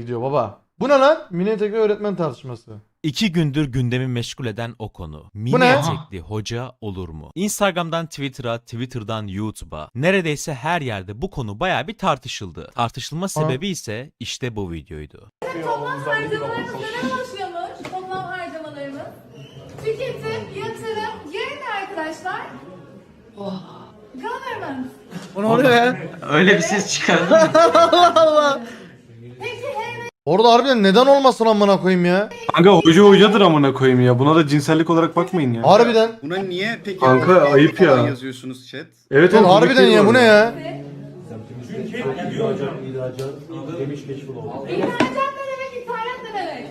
gidiyor baba. Bu ne lan? Mini etekli öğretmen tartışması. İki gündür gündemi meşgul eden o konu. Mini ne? etekli hoca olur mu? Instagram'dan Twitter'a, Twitter'dan YouTube'a neredeyse her yerde bu konu baya bir tartışıldı. Tartışılma sebebi ise işte bu videoydu. Toplam harcamalarımız neden oluşuyormuş? Toplam harcamalarımız. Tüketim, yatırım, yerine arkadaşlar. Government. Ne oluyor ya? Öyle bir ses çıkardın. Peki Orada harbiden neden olmasın amına koyayım ya? Kanka hoca hocadır amına koyayım ya. Buna da cinsellik olarak bakmayın ya. Harbiden. Buna niye peki Kanka, ayıp ya. yazıyorsunuz chat? Evet Oğlum oğlum, harbiden ya bu ne ya? İhracat ne demek, ithalat ne demek?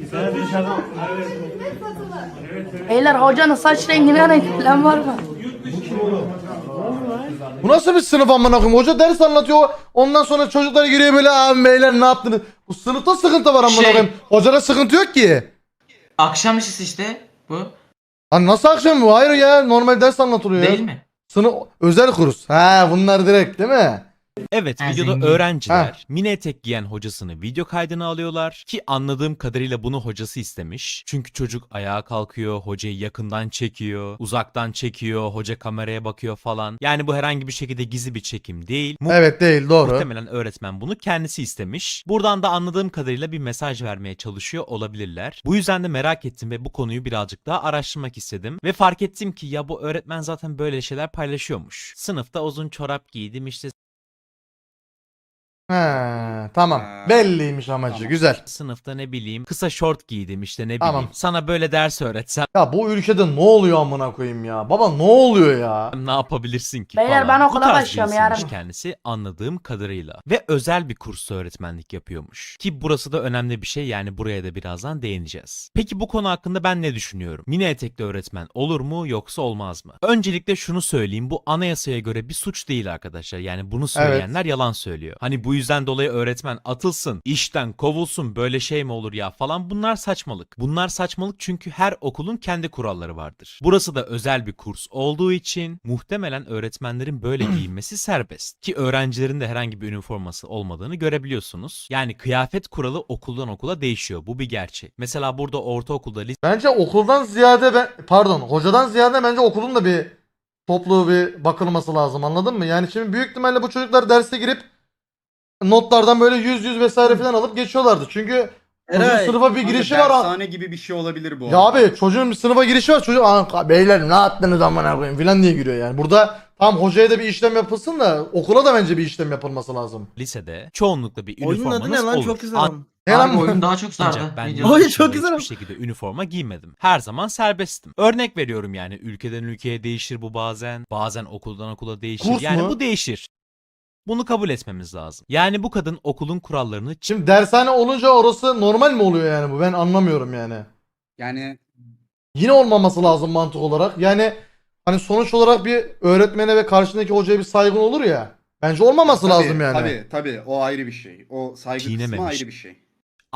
Hizmet satımı. Beyler hocanın saç rengine renk falan var mı? Bu nasıl bir sınıf amına koyayım? Hoca ders anlatıyor. Ondan sonra çocuklar giriyor böyle abi beyler ne yaptınız? Bu sınıfta sıkıntı var amına Şey- koyayım. Hocada sıkıntı yok ki. Akşam lisesi işte bu. Lan nasıl akşam bu? Hayır ya normal ders anlatılıyor ya. Değil mi? Sınıf özel kurs. Ha bunlar direkt değil mi? Evet Ha, videoda zengin. öğrenciler Ha. mini etek giyen hocasını video kaydına alıyorlar ki anladığım kadarıyla bunu hocası istemiş. Çünkü çocuk ayağa kalkıyor, hocayı yakından çekiyor, uzaktan çekiyor, hoca kameraya bakıyor falan. Yani bu herhangi bir şekilde gizli bir çekim değil. Mu- Evet değil doğru. Muhtemelen öğretmen bunu kendisi istemiş. Buradan da anladığım kadarıyla bir mesaj vermeye çalışıyor olabilirler. Bu yüzden de merak ettim ve bu konuyu birazcık daha araştırmak istedim. Ve fark ettim ki ya bu öğretmen zaten böyle şeyler paylaşıyormuş. Sınıfta uzun çorap giydim işte He tamam. Ha. Belliymiş amacı. Tamam. Güzel. sınıfta ne bileyim kısa şort giydim işte ne bileyim. Tamam. Sana böyle ders öğretsem Ya bu ülkede ne oluyor amına koyayım ya? Baba ne oluyor ya? ne yapabilirsin ki Beyler, falan. ben Bu okula tarz başlıyorum birisiymiş yarın. kendisi anladığım kadarıyla. Ve özel bir kursta öğretmenlik yapıyormuş. Ki burası da önemli bir şey yani buraya da birazdan değineceğiz. Peki bu konu hakkında ben ne düşünüyorum? Mini etekli öğretmen olur mu yoksa olmaz mı? Öncelikle şunu söyleyeyim bu anayasaya göre bir suç değil arkadaşlar. Yani bunu söyleyenler yalan söylüyor. Hani bu yüzden dolayı öğretmen atılsın, işten kovulsun böyle şey mi olur ya falan bunlar saçmalık. Bunlar saçmalık çünkü her okulun kendi kuralları vardır. Burası da özel bir kurs olduğu için muhtemelen öğretmenlerin böyle giyinmesi serbest. Ki öğrencilerin de herhangi bir üniforması olmadığını görebiliyorsunuz. Yani kıyafet kuralı okuldan okula değişiyor. Bu bir gerçek. Mesela burada ortaokulda, Bence okuldan ziyade ben pardon hocadan ziyade bence okulun da bir toplu bir bakılması lazım anladın mı? Yani şimdi büyük ihtimalle bu çocuklar derse girip notlardan böyle yüz yüz vesaire falan alıp geçiyorlardı. Çünkü çocuğun sınıfa bir girişi var. Dershane gibi bir şey olabilir bu. Ya abi çocuğun bir sınıfa girişi var. Çocuk "Aa, beyler ne yaptınız amına koyayım falan diye giriyor yani. Burada tam hocaya da bir işlem yapılsın da okula da bence bir işlem yapılması lazım. lisede çoğunlukla bir Oyunun adı ne üniformanız lan olur. çok güzel. An- ama. Ne lan Abi bu? oyun daha çok sardı. Ancak ben yurt çok dışında güzel. hiçbir şekilde üniforma giymedim. Her zaman serbesttim. Örnek veriyorum yani ülkeden ülkeye değişir bu bazen. Bazen okuldan okula değişir. Kurs yani mu? bu değişir. Bunu kabul etmemiz lazım. Yani bu kadın okulun kurallarını Şimdi dershane olunca orası normal mi oluyor yani bu? Ben anlamıyorum yani. Yani Yine olmaması lazım mantık olarak. Yani hani sonuç olarak bir öğretmene ve karşındaki hocaya bir saygın olur ya. Bence olmaması tabii, lazım yani. Tabii tabii o ayrı bir şey. O saygı kısmı Çiğnememiş. ayrı bir şey.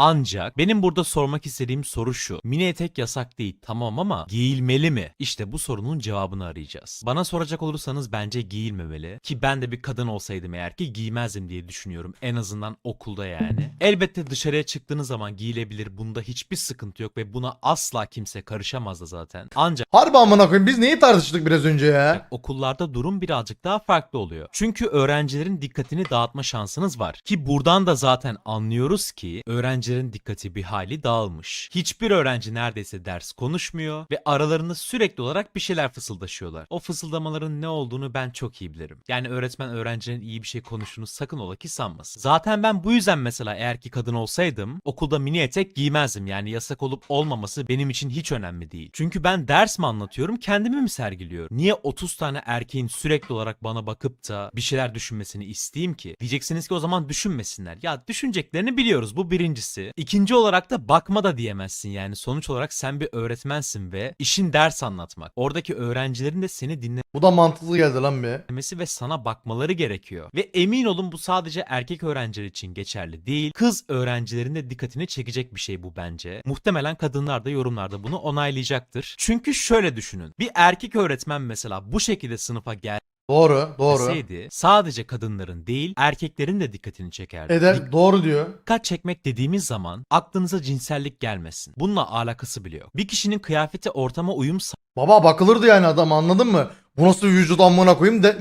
Ancak benim burada sormak istediğim soru şu. Mini etek yasak değil tamam ama giyilmeli mi? İşte bu sorunun cevabını arayacağız. Bana soracak olursanız bence giyilmemeli. Ki ben de bir kadın olsaydım eğer ki giymezdim diye düşünüyorum. En azından okulda yani. Elbette dışarıya çıktığınız zaman giyilebilir. Bunda hiçbir sıkıntı yok ve buna asla kimse karışamaz da zaten. Ancak Harbi amına koyayım biz neyi tartıştık biraz önce ya? okullarda durum birazcık daha farklı oluyor. Çünkü öğrencilerin dikkatini dağıtma şansınız var. Ki buradan da zaten anlıyoruz ki öğrencilerin dikkati bir hali dağılmış. Hiçbir öğrenci neredeyse ders konuşmuyor ve aralarında sürekli olarak bir şeyler fısıldaşıyorlar. O fısıldamaların ne olduğunu ben çok iyi bilirim. Yani öğretmen öğrencinin iyi bir şey konuştuğunu sakın ola ki sanmasın. Zaten ben bu yüzden mesela eğer ki kadın olsaydım okulda mini etek giymezdim. Yani yasak olup olmaması benim için hiç önemli değil. Çünkü ben ders mi anlatıyorum kendimi mi sergiliyorum? Niye 30 tane erkeğin sürekli olarak bana bakıp da bir şeyler düşünmesini isteyeyim ki? Diyeceksiniz ki o zaman düşünmesinler. Ya düşüneceklerini biliyoruz bu birincisi. İkinci olarak da bakma da diyemezsin yani. Sonuç olarak sen bir öğretmensin ve işin ders anlatmak. Oradaki öğrencilerin de seni dinle Bu da mantıklı geldi lan bir. dinlemesi ve sana bakmaları gerekiyor. Ve emin olun bu sadece erkek öğrenciler için geçerli değil. Kız öğrencilerin de dikkatini çekecek bir şey bu bence. Muhtemelen kadınlar da yorumlarda bunu onaylayacaktır. Çünkü şöyle düşünün. Bir erkek öğretmen mesela bu şekilde sınıfa gel Doğru, doğru. deseydi sadece kadınların değil erkeklerin de dikkatini çekerdi. Eder, doğru diyor. Dikkat çekmek dediğimiz zaman aklınıza cinsellik gelmesin. Bununla alakası bile yok. Bir kişinin kıyafeti ortama uyum Baba bakılırdı yani adam anladın mı? Bu nasıl bir vücut amına koyayım de,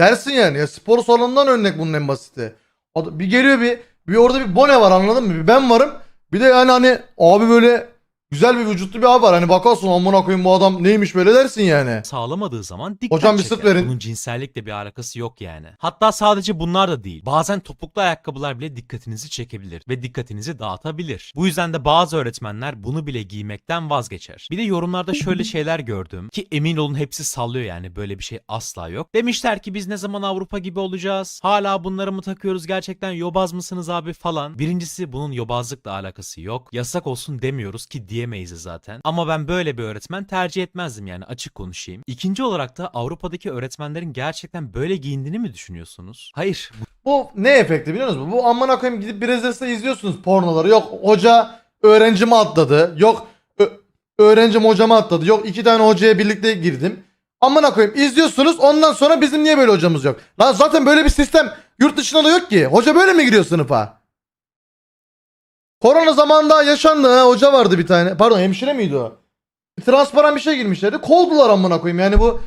dersin yani. Ya spor salonundan örnek bunun en basiti. Ad- Bir geliyor bir bir orada bir bone var anladın mı? Bir ben varım. Bir de yani hani abi böyle güzel bir vücutlu bir abi var. Hani bakarsın amına koyayım bu adam neymiş böyle dersin yani. sağlamadığı zaman dikkat Hocam bir çeker. sırt verin. Bunun cinsellikle bir alakası yok yani. Hatta sadece bunlar da değil. Bazen topuklu ayakkabılar bile dikkatinizi çekebilir ve dikkatinizi dağıtabilir. Bu yüzden de bazı öğretmenler bunu bile giymekten vazgeçer. Bir de yorumlarda şöyle şeyler gördüm ki emin olun hepsi sallıyor yani böyle bir şey asla yok. Demişler ki biz ne zaman Avrupa gibi olacağız? Hala bunları mı takıyoruz gerçekten yobaz mısınız abi falan. Birincisi bunun yobazlıkla alakası yok. Yasak olsun demiyoruz ki diyemeyiz zaten. Ama ben böyle bir öğretmen tercih etmezdim yani açık konuşayım. İkinci olarak da Avrupa'daki öğretmenlerin gerçekten böyle giyindiğini mi düşünüyorsunuz? Hayır. Bu ne efekti biliyor musunuz? Bu amına koyayım gidip Brezilya'da izliyorsunuz pornoları. Yok hoca öğrencimi atladı. Yok öğrencim hocama atladı. Yok iki tane hocaya birlikte girdim. Amına koyayım izliyorsunuz ondan sonra bizim niye böyle hocamız yok? Lan zaten böyle bir sistem yurt dışında da yok ki. Hoca böyle mi giriyor sınıfa? Korona zamanında yaşandı ha. Hoca vardı bir tane. Pardon hemşire miydi o? Transparan bir şey girmişlerdi. Kovdular amına koyayım. Yani bu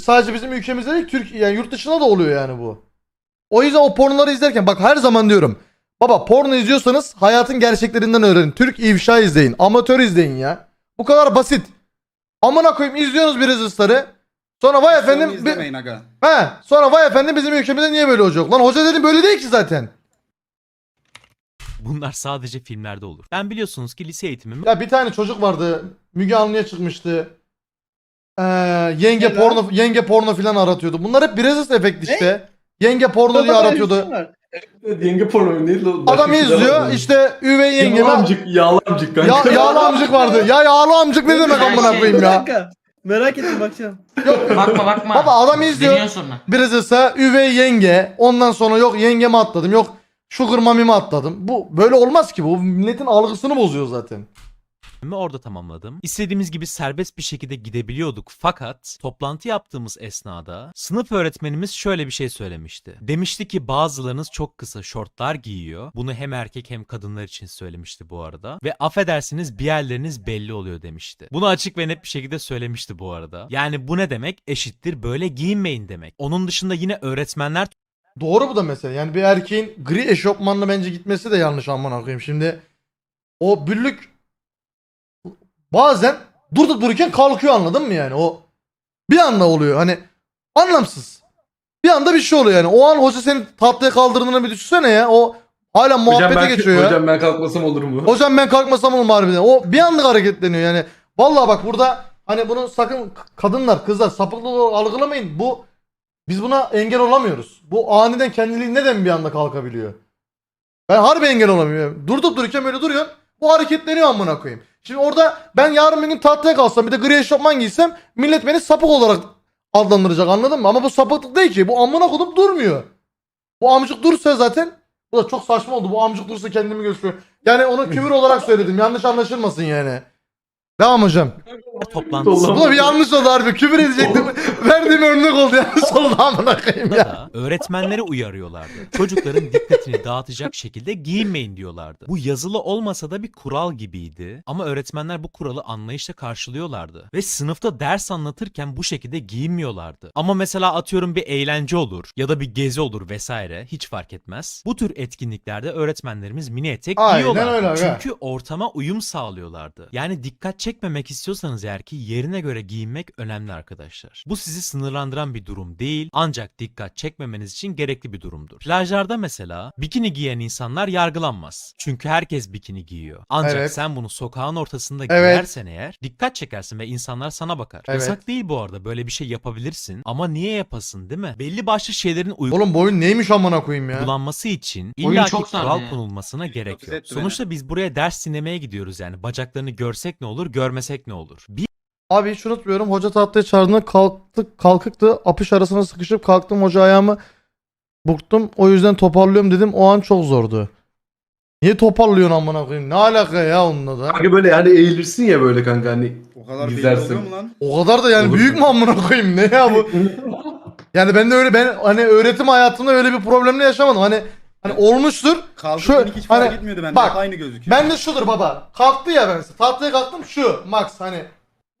sadece bizim ülkemizde değil Türkiye yani yurt dışında da oluyor yani bu. O yüzden o pornoları izlerken bak her zaman diyorum. Baba porno izliyorsanız hayatın gerçeklerinden öğrenin. Türk ifşa izleyin. Amatör izleyin ya. Bu kadar basit. Amına koyayım izliyorsunuz bir Reels'ları. Sonra vay Efendim, efendim. bi-. He, sonra vay efendim bizim ülkemizde niye böyle olacak? Lan hoca dedim böyle değil ki zaten. Bunlar sadece filmlerde olur. Ben biliyorsunuz ki lise eğitimimi Ya bir tane çocuk vardı. Müge Anlı'ya çıkmıştı. Ee, yenge Ne porno yenge porno filan aratıyordu. Bunlar hep Brazos efekt işte. Yenge porno diye aratıyordu. Yenge porno neydi Adam şey izliyor var. işte üvey yengeme Yağlı amcık, yağlı amcık ya, yağlı amcık vardı. Ya yağlı amcık ne demek amına koyayım ya. Merak ettim bakacağım. Bakma bakma. Baba adam izliyor. Deniyorsun sonra. Üvey yenge. Ondan sonra yok yengemi atladım. Yok sugar mamimi atladım. Bu böyle olmaz ki. Bu milletin algısını bozuyor zaten. orada tamamladım. İstediğimiz gibi serbest bir şekilde gidebiliyorduk fakat toplantı yaptığımız esnada sınıf öğretmenimiz şöyle bir şey söylemişti. Demişti ki bazılarınız çok kısa şortlar giyiyor. Bunu hem erkek hem kadınlar için söylemişti bu arada. Ve affedersiniz bir yerleriniz belli oluyor demişti. Bunu açık ve net bir şekilde söylemişti bu arada. Yani bu ne demek? Eşittir böyle giyinmeyin demek. Onun dışında yine öğretmenler Doğru bu da mesela. Yani bir erkeğin gri eşofmanla bence gitmesi de yanlış amına koyayım. Şimdi o büllük bazen durup dururken kalkıyor anladın mı yani? O bir anda oluyor. Hani anlamsız. Bir anda bir şey oluyor yani. O an hoca seni tatlıya kaldırdığını bir düşünsene ya. O hala Hocam muhabbete ben, geçiyor ya. hocam ben kalkmasam olur mu? Hocam ben kalkmasam olur mu harbiden? O bir anlık hareketleniyor yani. Vallahi bak burada hani bunu sakın kadınlar, kızlar sapıklık olarak algılamayın. Bu biz buna engel olamıyoruz. Bu aniden kendiliğinden neden bir anda kalkabiliyor? Ben harbi engel olamıyorum. Durdup dururken böyle duruyorsun. Bu hareketleniyor amına koyayım. Şimdi orada ben yarın bir gün tahtaya kalsam bir de gri eşofman giysem millet beni sapık olarak adlandıracak anladın mı? Ama bu sapıklık değil ki. Bu amına koyup durmuyor. Bu amcık dursa zaten bu da çok saçma oldu. Bu amcık dursa kendimi gösteriyor. Yani onu küfür olarak söyledim. Yanlış anlaşılmasın yani. Devam hocam. toplantısı Bu da bir yanlış oldu harbi. Küfür edecektim. Verdiğim örnek oldu. Yanlış oldu amına koyayım ya. da öğretmenleri uyarıyorlardı. Çocukların dikkatini dağıtacak şekilde giyinmeyin diyorlardı. Bu yazılı olmasa da bir kural gibiydi. Ama öğretmenler bu kuralı anlayışla karşılıyorlardı. Ve sınıfta ders anlatırken bu şekilde giyinmiyorlardı. Ama mesela atıyorum bir eğlence olur ya da bir gezi olur vesaire hiç fark etmez. Bu tür etkinliklerde öğretmenlerimiz mini etek Aynen giyiyorlardı. öyle. Çünkü ortama uyum sağlıyorlardı. Yani dikkat çekmemek istiyorsanız eğer ki yerine göre giyinmek önemli arkadaşlar. Bu sizi sınırlandıran bir durum değil ancak dikkat çekmemeniz için gerekli bir durumdur. Plajlarda mesela bikini giyen insanlar yargılanmaz. Çünkü herkes bikini giyiyor. Ancak Evet. sen bunu sokağın ortasında Evet. giyersen eğer dikkat çekersin ve insanlar sana bakar. Evet. Yasak değil bu arada böyle bir şey yapabilirsin ama niye yapasın değil mi? Belli başlı şeylerin Oğlum bu oyun neymiş amına koyayım ya. uygulanması için Oyun illaki çok sardı kural ya. konulmasına gerek Çok yok. güzel beni. Sonuçta biz buraya ders dinlemeye gidiyoruz yani. Bacaklarını görsek ne olur, görmesek ne olur? Bir Abi hiç unutmuyorum. Hoca tahtaya çağırdığında kalktık, kalkıktı. Apış arasına sıkışıp kalktım. Hoca ayağımı burktum. O yüzden toparlıyorum dedim. O an çok zordu. Niye toparlıyorsun amına koyayım? Ne alaka ya onunla da? Kanka böyle yani eğilirsin ya böyle kanka hani. O kadar belli İzlersin. oluyor mu lan? O kadar da yani Olur. büyük mü amına koyayım? Ne ya bu? Yani ben de öyle ben hani öğretim hayatımda öyle bir problemle yaşamadım. Hani hani olmuştur. Şu- hiç fark hani- etmiyordu bende. bak, Hep aynı gözüküyor. Ben de şudur baba. Kalktı ya ben. Tahtaya kalktım şu max hani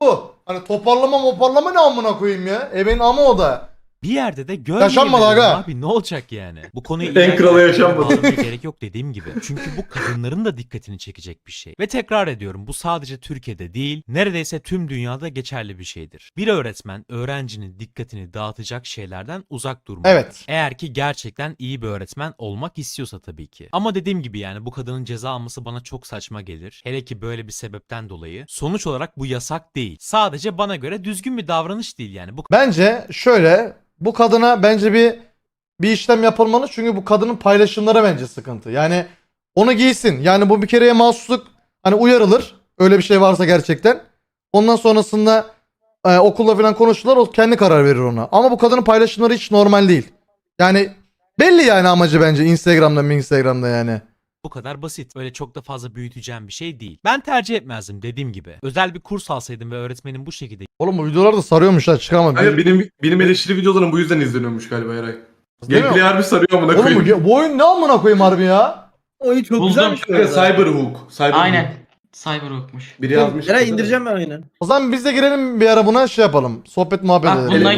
bu. Hani toparlama moparlama ne amına koyayım ya. E benim ama o da. Bir yerde de görmeyelim Yaşanmadı aga. abi ne olacak yani? Bu konuyu En krala yaşanmadı. gerek yok dediğim gibi. Çünkü bu kadınların da dikkatini çekecek bir şey. Ve tekrar ediyorum bu sadece Türkiye'de değil neredeyse tüm dünyada geçerli bir şeydir. Bir öğretmen öğrencinin dikkatini dağıtacak şeylerden uzak durmalı. Evet. Eğer ki gerçekten iyi bir öğretmen olmak istiyorsa tabii ki. Ama dediğim gibi yani bu kadının ceza alması bana çok saçma gelir. Hele ki böyle bir sebepten dolayı. Sonuç olarak bu yasak değil. Sadece bana göre düzgün bir davranış değil yani. Bu Bence şöyle bu kadına bence bir bir işlem yapılmalı çünkü bu kadının paylaşımları bence sıkıntı. Yani onu giysin. Yani bu bir kereye mahsusluk hani uyarılır. Öyle bir şey varsa gerçekten. Ondan sonrasında e, okulda falan konuşurlar. O kendi karar verir ona. Ama bu kadının paylaşımları hiç normal değil. Yani belli yani amacı bence Instagram'da Instagram'da yani. Bu kadar basit. Öyle çok da fazla büyüteceğim bir şey değil. Ben tercih etmezdim dediğim gibi. Özel bir kurs alsaydım ve öğretmenin bu şekilde Oğlum bu videolar da sarıyormuş ha çıkamadım. Hayır benim benim eleştiri videolarım bu yüzden izleniyormuş galiba Eray. Değil mi? Gameplay harbi sarıyor amına Oğlum koyayım. bu, bu oyun ne amına koyayım harbi ya? Oyun çok Buldum. güzelmiş bu Kanka, arada. Cyberhook. Cyberhook. Aynen. Cyberhook'muş. Biri yazmış. Eray indireceğim ben oyunu. O zaman biz de girelim bir ara buna şey yapalım. Sohbet muhabbet Bak edelim. bununla